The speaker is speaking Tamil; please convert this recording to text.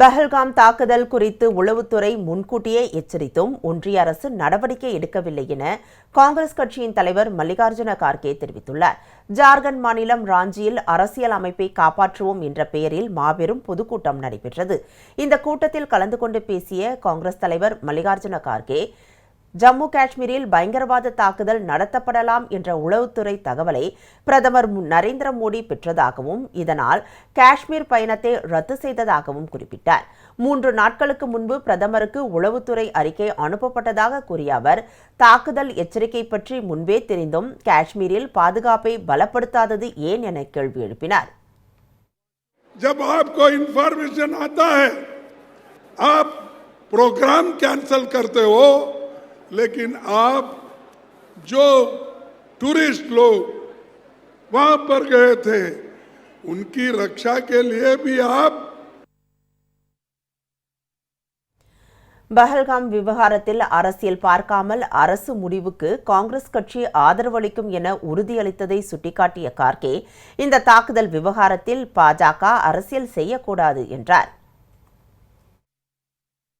பஹல்காம் தாக்குதல் குறித்து உளவுத்துறை முன்கூட்டியே எச்சரித்தும் ஒன்றிய அரசு நடவடிக்கை எடுக்கவில்லை என காங்கிரஸ் கட்சியின் தலைவர் மல்லிகார்ஜுன கார்கே தெரிவித்துள்ளார். ஜார்க்கண்ட் மாநிலம் ராஞ்சியில் அரசியல் அமைப்பை காப்பாற்றுவோம் என்ற பெயரில் மாபெரும் பொதுக்கூட்டம் நடைபெற்றது. இந்த கூட்டத்தில் கலந்து கொண்டு பேசிய காங்கிரஸ் தலைவர் மல்லிகார்ஜுன கார்கே ஜம்மு காஷ்மீரில் பயங்கரவாத தாக்குதல் நடத்தப்படலாம் என்ற உளவுத்துறை தகவலை பிரதமர் மு- நரேந்திர மோடி பெற்றதாகவும் இதனால் காஷ்மீர் பயணத்தை ரத்து செய்ததாகவும் குறிப்பிட்டார் மூன்று நாட்களுக்கு முன்பு பிரதமருக்கு உளவுத்துறை அறிக்கை அனுப்பப்பட்டதாக கூறிய அவர் தாக்குதல் எச்சரிக்கை பற்றி முன்பே தெரிந்தும் காஷ்மீரில் பாதுகாப்பை பலப்படுத்தாதது ஏன் என கேள்வி எழுப்பினார் जब आपको इंफॉर्मेशन आता है आप प्रोग्राम कैंसल करते हो लेकिन आप जो टूरिस्ट लोग वहां पर गए थे उनकी रक्षा के लिए भी आप பஹல்காம் விவகாரத்தில் அரசியல் பார்க்காமல் அரசு முடிவுக்கு காங்கிரஸ் கட்சி ஆதரவளிக்கும் என உறுதியளித்ததை சுட்டிக்காட்டிய கார்கே இந்த தாக்குதல் விவகாரத்தில் பாஜக அரசியல் செய்யக்கூடாது என்றார்